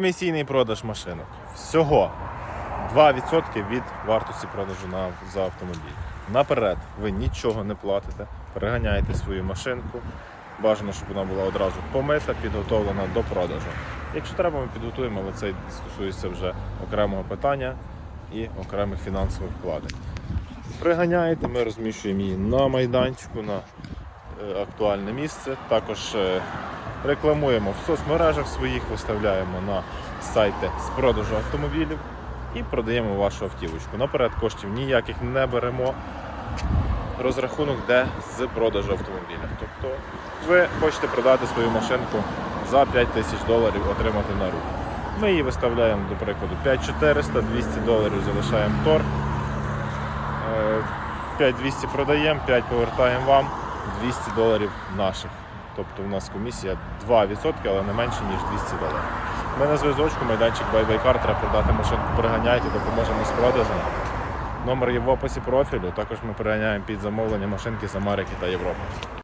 Комісійний продаж машинок. Всього 2% від вартості продажу на, за автомобіль. Наперед ви нічого не платите, переганяєте свою машинку. Бажано, щоб вона була одразу помита, підготовлена до продажу. Якщо треба, ми підготуємо, але це стосується вже окремого питання і окремих фінансових вкладень. Приганяєте, ми розміщуємо її на майданчику, на е, актуальне місце. Також е, рекламуємо в соцмережах своїх, виставляємо на сайти з продажу автомобілів і продаємо вашу автівочку. Наперед коштів ніяких не беремо. Розрахунок де з продажу автомобіля. Тобто ви хочете продати свою машинку за 5 тисяч доларів, отримати на руку. Ми її виставляємо, до прикладу, 5400, 200 доларів залишаємо торг. Е, 5200 продаємо, 5 повертаємо вам, 200 доларів наших. Тобто у нас комісія 2%, але не менше, ніж 200 доларів. Ми на зв'язочку, майданчик Байбайкар, треба продати машинку, переганяйте, допоможемо з продажем. Номер є в описі профілю. Також ми переганяємо під замовлення машинки з Америки та Європи.